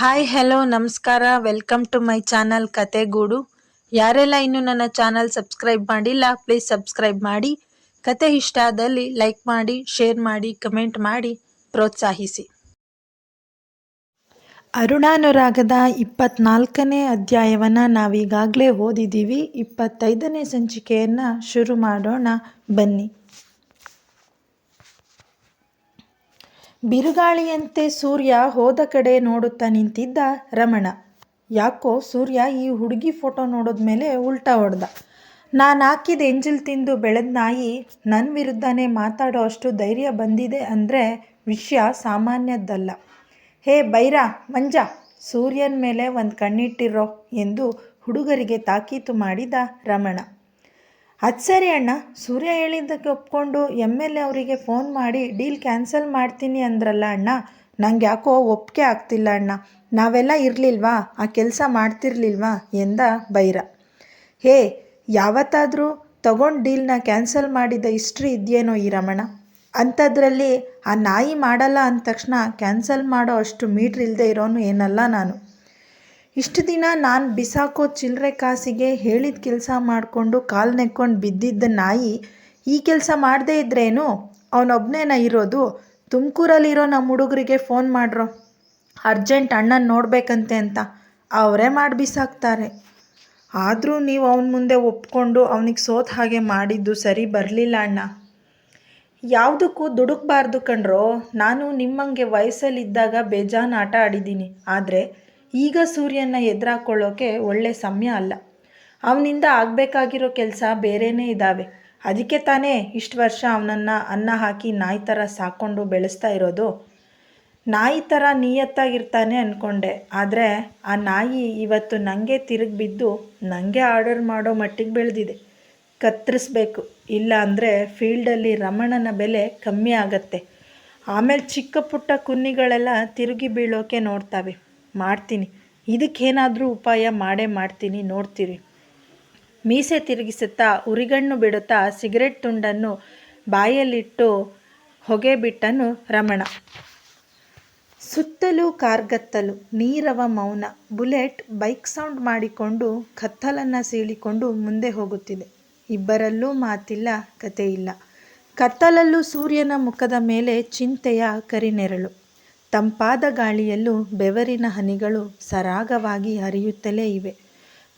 Hi hello ನಮಸ್ಕಾರ. Welcome to my channel Kathegoodu ಯಾರೆಲ್ಲ ಇನ್ನೂ ನನ್ನ ಚಾನಲ್ ಸಬ್ಸ್ಕ್ರೈಬ್ ಮಾಡಿಲ್ಲ ಪ್ಲೀಸ್ ಸಬ್ಸ್ಕ್ರೈಬ್ ಮಾಡಿ. ಕತೆ ಇಷ್ಟ ಆದಲ್ಲಿ ಲೈಕ್ ಮಾಡಿ ಶೇರ್ ಮಾಡಿ ಕಮೆಂಟ್ ಮಾಡಿ, ಪ್ರೋತ್ಸಾಹಿಸಿ. ಅರುಣಾನುರಾಗದ ಇಪ್ಪತ್ನಾಲ್ಕನೇ ಅಧ್ಯಾಯವನ್ನು ನಾವೀಗಾಗಲೇ ಓದಿದ್ದೀವಿ. ಇಪ್ಪತ್ತೈದನೇ ಸಂಚಿಕೆಯನ್ನು ಶುರು ಮಾಡೋಣ. ಬನ್ನಿ. ಬಿರುಗಾಳಿಯಂತೆ ಸೂರ್ಯ ಹೋದ ಕಡೆ ನೋಡುತ್ತಾ ನಿಂತಿದ್ದ ರಮಣ. ಯಾಕೋ ಸೂರ್ಯ ಈ ಹುಡುಗಿ ಫೋಟೋ ನೋಡಿದ್ಮೇಲೆ ಉಲ್ಟಾ ಹೊಡೆದ. ನಾನು ಹಾಕಿದ ಎಂಜಲ್ ತಿಂದು ಬೆಳೆದ ನಾಯಿ ನನ್ನ ವಿರುದ್ಧನೇ ಮಾತಾಡೋ ಅಷ್ಟು ಧೈರ್ಯ ಬಂದಿದೆ ಅಂದರೆ ವಿಷಯ ಸಾಮಾನ್ಯದ್ದಲ್ಲ. ಹೇ ಬೈರ, ಮಂಜ, ಸೂರ್ಯನ ಮೇಲೆ ಒಂದು ಕಣ್ಣಿಟ್ಟಿರೋ ಎಂದು ಹುಡುಗರಿಗೆ ತಾಕೀತು ಮಾಡಿದ ರಮಣ. ಅದು ಸರಿ ಅಣ್ಣ. ಸೂರ್ಯ ಹೇಳಿದ್ದಕ್ಕೆ ಒಪ್ಕೊಂಡು ಎಂ ಎಲ್ ಎ ಅವರಿಗೆ ಫೋನ್ ಮಾಡಿ, ಡೀಲ್ ಕ್ಯಾನ್ಸಲ್ ಮಾಡ್ತೀನಿ ಅಂದ್ರಲ್ಲ ಅಣ್ಣ. ನಂಗೆ ಯಾಕೋ ಒಪ್ಪಿಗೆ ಆಗ್ತಿಲ್ಲ ಅಣ್ಣ. ನಾವೆಲ್ಲ ಇರಲಿಲ್ವಾ? ಆ ಕೆಲಸ ಮಾಡ್ತಿರ್ಲಿಲ್ವಾ? ಎಂದ ಬೈರ. ಹೇ, ಯಾವತ್ತಾದರೂ ತಗೊಂಡು ಡೀಲ್ನ ಕ್ಯಾನ್ಸಲ್ ಮಾಡಿದ ಹಿಸ್ಟ್ರಿ ಇದೆಯೇನೋ ಈ ರಮಣ? ಅಂಥದ್ರಲ್ಲಿ ಆ ನಾಯಿ ಮಾಡಲ್ಲ ಅಂದ ತಕ್ಷಣ ಕ್ಯಾನ್ಸಲ್ ಮಾಡೋ ಅಷ್ಟು ಮೀಟ್ರ್ ಇಲ್ಲದೆ ಇರೋನು ಏನಲ್ಲ ನಾನು. ಇಷ್ಟು ದಿನ ನಾನು ಬಿಸಾಕೋ ಚಿಲ್ಲರೆ ಕಾಸಿಗೆ ಹೇಳಿದ ಕೆಲಸ ಮಾಡಿಕೊಂಡು ಕಾಲು ನೆಕ್ಕೊಂಡು ಬಿದ್ದಿದ್ದ ನಾಯಿ, ಈ ಕೆಲಸ ಮಾಡದೇ ಇದ್ರೇನು? ಅವನೊಬ್ಬನೇನ ಇರೋದು? ತುಮಕೂರಲ್ಲಿರೋ ನಮ್ಮ ಹುಡುಗರಿಗೆ ಫೋನ್ ಮಾಡ್ರೋ? ಅರ್ಜೆಂಟ್ ಅಣ್ಣನ ನೋಡಬೇಕಂತೆ ಅಂತ. ಅವರೇ ಮಾಡಿ ಬಿಸಾಕ್ತಾರೆ. ಆದರೂ ನೀವು ಅವನ ಮುಂದೆ ಒಪ್ಕೊಂಡು ಅವನಿಗೆ ಸೋತ ಹಾಗೆ ಮಾಡಿದ್ದು ಸರಿ ಬರಲಿಲ್ಲ ಅಣ್ಣ. ಯಾವುದಕ್ಕೂ ದುಡುಕ್ಬಾರ್ದು ಕಣ್ರೋ? ನಾನು ನಿಮ್ಮಂಗೆ ವಯಸ್ಸಲ್ಲಿದ್ದಾಗ ಬೇಜಾನ್ ಆಟ ಆಡಿದ್ದೀನಿ. ಆದರೆ ಈಗ ಸೂರ್ಯನ ಎದುರಾಕೊಳ್ಳೋಕೆ ಒಳ್ಳೆ ಸಮಯ ಅಲ್ಲ. ಅವನಿಂದ ಆಗಬೇಕಾಗಿರೋ ಕೆಲಸ ಬೇರೆಯೇ ಇದ್ದಾವೆ ಅದಕ್ಕೆ ತಾನೇ ಇಷ್ಟು ವರ್ಷ ಅವನನ್ನು ಅನ್ನ ಹಾಕಿ ನಾಯಿ ಥರ ಸಾಕೊಂಡು ಬೆಳೆಸ್ತಾ ಇರೋದು. ನಾಯಿ ಥರ ನಿಯತ್ತಾಗಿರ್ತಾನೆ ಅಂದ್ಕೊಂಡೆ ಆದರೆ ಆ ನಾಯಿ ಇವತ್ತು ನನಗೆ ತಿರುಗಿ ಬಿದ್ದು ನನಗೆ ಆರ್ಡರ್ ಮಾಡೋ ಮಟ್ಟಿಗೆ ಬೆಳೆದಿದೆ. ಕತ್ತರಿಸ್ಬೇಕು ಇಲ್ಲ ಅಂದರೆ ಫೀಲ್ಡಲ್ಲಿ ರಮಣನ ಬೆಲೆ ಕಮ್ಮಿ ಆಗತ್ತೆ. ಆಮೇಲೆ ಚಿಕ್ಕ ಪುಟ್ಟ ಕುನ್ನಿಗಳೆಲ್ಲ ತಿರುಗಿ ಬೀಳೋಕೆ ನೋಡ್ತವೆ. ಮಾಡ್ತೀನಿ. ಇದಕ್ಕೇನಾದರೂ ಉಪಾಯ ಮಾಡೇ ಮಾಡ್ತೀನಿ, ನೋಡ್ತೀರಿ. ಮೀಸೆ ತಿರುಗಿಸುತ್ತಾ ಉರಿಗಣ್ಣು ಬಿಡುತ್ತಾ ಸಿಗರೆಟ್ ತುಂಡನ್ನು ಬಾಯಲ್ಲಿಟ್ಟು ಹೊಗೆ ಬಿಟ್ಟನು ರಮಣ. ಸುತ್ತಲೂ ಕಾರ್ಗತ್ತಲು, ನೀರವ ಮೌನ, ಬುಲೆಟ್ ಬೈಕ್ ಸೌಂಡ್ ಮಾಡಿಕೊಂಡು ಕತ್ತಲನ್ನು ಸೀಳಿಕೊಂಡು ಮುಂದೆ ಹೋಗುತ್ತಿದೆ. ಇಬ್ಬರಲ್ಲೂ ಮಾತಿಲ್ಲ ಕಥೆ ಇಲ್ಲ ಕತ್ತಲಲ್ಲೂ ಸೂರ್ಯನ ಮುಖದ ಮೇಲೆ ಚಿಂತೆಯ ಕರಿನೆರಳು. ತಂಪಾದ ಗಾಳಿಯಲ್ಲೂ ಬೆವರಿನ ಹನಿಗಳು ಸರಾಗವಾಗಿ ಹರಿಯುತ್ತಲೇ ಇವೆ.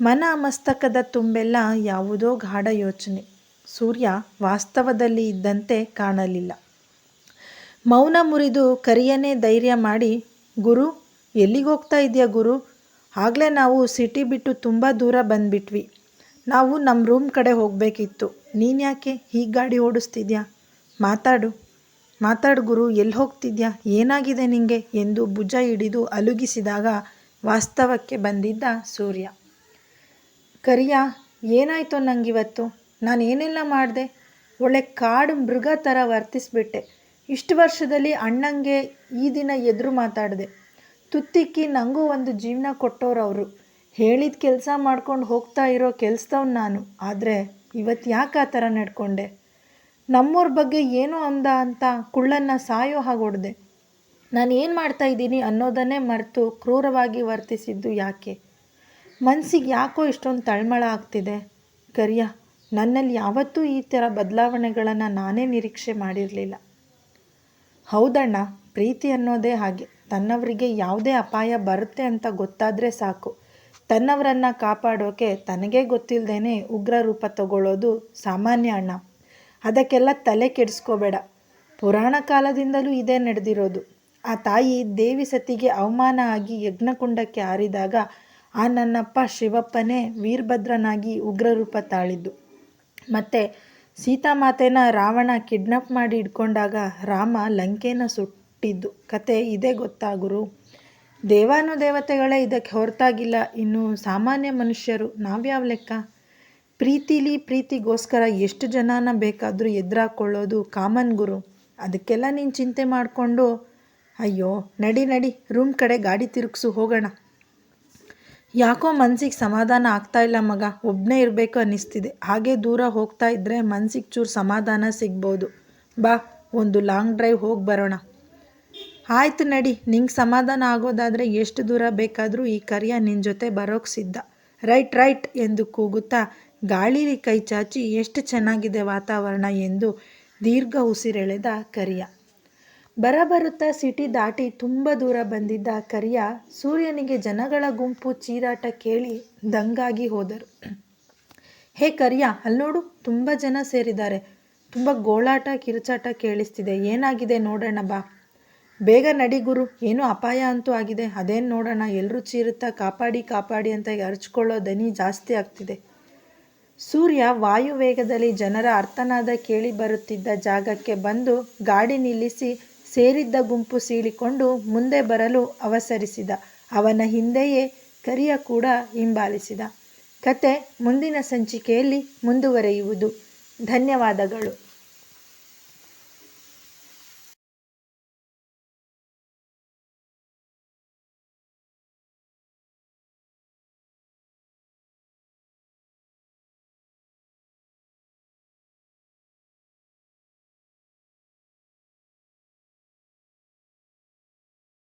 ಮನ ಮಸ್ತಕದ ತುಂಬೆಲ್ಲ ಯಾವುದೋ ಗಾಢ ಯೋಚನೆ. ಸೂರ್ಯ ವಾಸ್ತವದಲ್ಲಿ ಇದ್ದಂತೆ ಕಾಣಲಿಲ್ಲ. ಮೌನ ಮುರಿದು ಕರಿಯನೇ ಧೈರ್ಯ ಮಾಡಿ, ಗುರು ಎಲ್ಲಿಗೆ ಹೋಗ್ತಾ ಇದೆಯಾ ಗುರು? ಆಗಲೇ ನಾವು ಸಿಟಿ ಬಿಟ್ಟು ತುಂಬ ದೂರ ಬಂದ್ಬಿಟ್ವಿ. ನಾವು ನಮ್ಮ ರೂಮ್ ಕಡೆ ಹೋಗಬೇಕಿತ್ತು. ನೀನು ಯಾಕೆ ಹೀಗೆ ಗಾಡಿ ಓಡಿಸ್ತಿದ್ಯಾ? ಮಾತಾಡು. ಮಾತಾಡು ಗುರು, ಎಲ್ಲಿ ಹೋಗ್ತಿದ್ಯಾ? ಏನಾಗಿದೆ ನಿಂಗೆ? ಎಂದು ಭುಜ ಹಿಡಿದು ಅಲುಗಿಸಿದಾಗ ವಾಸ್ತವಕ್ಕೆ ಬಂದಿದ್ದ ಸೂರ್ಯ. ಕರಿಯ, ಏನಾಯ್ತೋ ನಂಗಿವತ್ತು? ನಾನು ಏನೆಲ್ಲ ಮಾಡಿದೆ? ಒಳ್ಳೆ ಕಾಡು ಮೃಗ ಥರ ವರ್ತಿಸ್ಬಿಟ್ಟೆ. ಇಷ್ಟು ವರ್ಷದಲ್ಲಿ ಅಣ್ಣಂಗೆ ಈ ದಿನ ಎದುರು ಮಾತಾಡಿದೆ. ತುತ್ತಿಕ್ಕಿ ನನಗೂ ಒಂದು ಜೀವನ ಕೊಟ್ಟೋರು ಅವರು. ಹೇಳಿದ ಕೆಲಸ ಮಾಡ್ಕೊಂಡು ಹೋಗ್ತಾ ಇರೋ ಕೆಲ್ಸದವ್ನು ನಾನು. ಆದರೆ ಇವತ್ತು ಯಾಕೆ ಆ ಥರ ನಡ್ಕೊಂಡೆ? ನಮ್ಮವ್ರ ಬಗ್ಗೆ ಏನೋ ಅಂದ ಅಂತ ಕುಳ್ಳನ್ನು ಸಾಯೋ ಹಾಗೆ ಹೊಡೆದೆ ನಾನು ಏನು ಮಾಡ್ತಾ ಇದ್ದೀನಿ ಅನ್ನೋದನ್ನೇ ಮರೆತು ಕ್ರೂರವಾಗಿ ವರ್ತಿಸಿದ್ದು ಯಾಕೆ? ಮನಸ್ಸಿಗೆ ಯಾಕೋ ಇಷ್ಟೊಂದು ತಳ್ಮಳ ಆಗ್ತಿದೆ. ಕರಿಯ ನನ್ನಲ್ಲಿ ಯಾವತ್ತೂ ಈ ಥರ ಬದಲಾವಣೆಗಳನ್ನು ನಾನೇ ನಿರೀಕ್ಷೆ ಮಾಡಿರಲಿಲ್ಲ. ಹೌದಣ್ಣ, ಪ್ರೀತಿ ಅನ್ನೋದೇ ಹಾಗೆ. ತನ್ನವರಿಗೆ ಯಾವುದೇ ಅಪಾಯ ಬರುತ್ತೆ ಅಂತ ಗೊತ್ತಾದರೆ ಸಾಕು. ತನ್ನವರನ್ನು ಕಾಪಾಡೋಕೆ ತನಗೇ ಗೊತ್ತಿಲ್ಲದೇ ಉಗ್ರ ರೂಪ ತಗೊಳ್ಳೋದು ಸಾಮಾನ್ಯ ಅಣ್ಣ. ಅದಕ್ಕೆಲ್ಲ ತಲೆ ಕೆಡಿಸ್ಕೋಬೇಡ. ಪುರಾಣ ಕಾಲದಿಂದಲೂ ಇದೇ ನಡೆದಿರೋದು. ಆ ತಾಯಿ ದೇವಿ ಸತಿಗೆ ಅವಮಾನ ಆಗಿ ಯಜ್ಞಕುಂಡಕ್ಕೆ ಹಾರಿದಾಗ ಆ ನನ್ನಪ್ಪ ಶಿವಪ್ಪನೇ ವೀರಭದ್ರನಾಗಿ ಉಗ್ರರೂಪ ತಾಳಿದ್ದು. ಮತ್ತು ಸೀತಾಮಾತೆನ ರಾವಣ ಕಿಡ್ನಾಪ್ ಮಾಡಿ ಇಟ್ಕೊಂಡಾಗ ರಾಮ ಲಂಕೆನ ಸುಟ್ಟಿದ್ದು. ಕತೆ ಇದೇ ಗೊತ್ತಾ ಗುರು? ದೇವಾನುದೇವತೆಗಳೇ ಇದಕ್ಕೆ ಹೊರತಾಗಿಲ್ಲ. ಇನ್ನು ಸಾಮಾನ್ಯ ಮನುಷ್ಯರು ನಾವ್ಯಾವ ಲೆಕ್ಕ? ಪ್ರೀತಿಲಿ ಪ್ರೀತಿಗೋಸ್ಕರ ಎಷ್ಟು ಜನನ ಬೇಕಾದರೂ ಎದುರಾಕೊಳ್ಳೋದು ಕಾಮನ್ ಗುರು. ಅದಕ್ಕೆಲ್ಲ ನೀನು ಚಿಂತೆ ಮಾಡಿಕೊಂಡು, ಅಯ್ಯೋ, ನಡಿ ನಡಿ, ರೂಮ್ ಕಡೆ ಗಾಡಿ ತಿರುಗಿಸು, ಹೋಗೋಣ. ಯಾಕೋ ಮನ್ಸಿಗೆ ಸಮಾಧಾನ ಆಗ್ತಾ ಇಲ್ಲ ಮಗ. ಒಬ್ಬನೇ ಇರಬೇಕು ಅನ್ನಿಸ್ತಿದೆ. ಹಾಗೆ ದೂರ ಹೋಗ್ತಾ ಇದ್ದರೆ ಮನ್ಸಿಗೆ ಚೂರು ಸಮಾಧಾನ ಸಿಗ್ಬೋದು. ಬಾ, ಒಂದು ಲಾಂಗ್ ಡ್ರೈವ್ ಹೋಗಿ ಬರೋಣ. ಆಯ್ತು ನಡಿ, ನಿಂಗೆ ಸಮಾಧಾನ ಆಗೋದಾದರೆ ಎಷ್ಟು ದೂರ ಬೇಕಾದರೂ ಈ ಕರಿಯ ನಿನ್ನ ಜೊತೆ ಬರೋಕ್ಕೆ ಸಿದ್ಧ. ರೈಟ್ ರೈಟ್ ಎಂದು ಕೂಗುತ್ತಾ ಗಾಳಿಲಿ ಕೈ ಚಾಚಿ ಎಷ್ಟು ಚೆನ್ನಾಗಿದೆ ವಾತಾವರಣ ಎಂದು ದೀರ್ಘ ಉಸಿರೆಳೆದ ಕರಿಯ. ಬರಬರುತ್ತಾ ಸಿಟಿ ದಾಟಿ ತುಂಬ ದೂರ ಬಂದಿದ್ದ ಕರಿಯ ಸೂರ್ಯನಿಗೆ ಜನಗಳ ಗುಂಪು ಚೀರಾಟ ಕೇಳಿ ದಂಗಾಗಿ ಹೋದರು. ಹೇ ಕರಿಯ ಅಲ್ಲೋಡು ತುಂಬ ಜನ ಸೇರಿದ್ದಾರೆ. ತುಂಬ ಗೋಳಾಟ, ಕಿರುಚಾಟ ಕೇಳಿಸ್ತಿದೆ. ಏನಾಗಿದೆ ನೋಡೋಣ ಬಾ. ಬೇಗ ನಡಿ ಗುರು, ಏನು ಅಪಾಯ ಅಂತೂ ಆಗಿದೆ. ಅದೇನು ನೋಡೋಣ ಎಲ್ಲರೂ ಚೀರುತ್ತಾ ಕಾಪಾಡಿ ಕಾಪಾಡಿ ಅಂತ ಅರ್ಚ್ಕೊಳ್ಳೋ ದನಿ ಜಾಸ್ತಿ ಆಗ್ತಿದೆ. ಸೂರ್ಯ ವಾಯುವೇಗದಲ್ಲಿ ಜನರ ಅರ್ಥನಾದ ಕೇಳಿ ಬರುತ್ತಿದ್ದ ಜಾಗಕ್ಕೆ ಬಂದು ಗಾಡಿ ನಿಲ್ಲಿಸಿ ಸೇರಿದ್ದ ಗುಂಪು ಸೀಳಿಕೊಂಡು ಮುಂದೆ ಬರಲು ಅವಸರಿಸಿದ. ಅವನ ಹಿಂದೆಯೇ ಕರಿಯ ಕೂಡ ಹಿಂಬಾಲಿಸಿದ. ಕತೆ ಮುಂದಿನ ಸಂಚಿಕೆಯಲ್ಲಿ ಮುಂದುವರೆಯುವುದು. ಧನ್ಯವಾದಗಳು.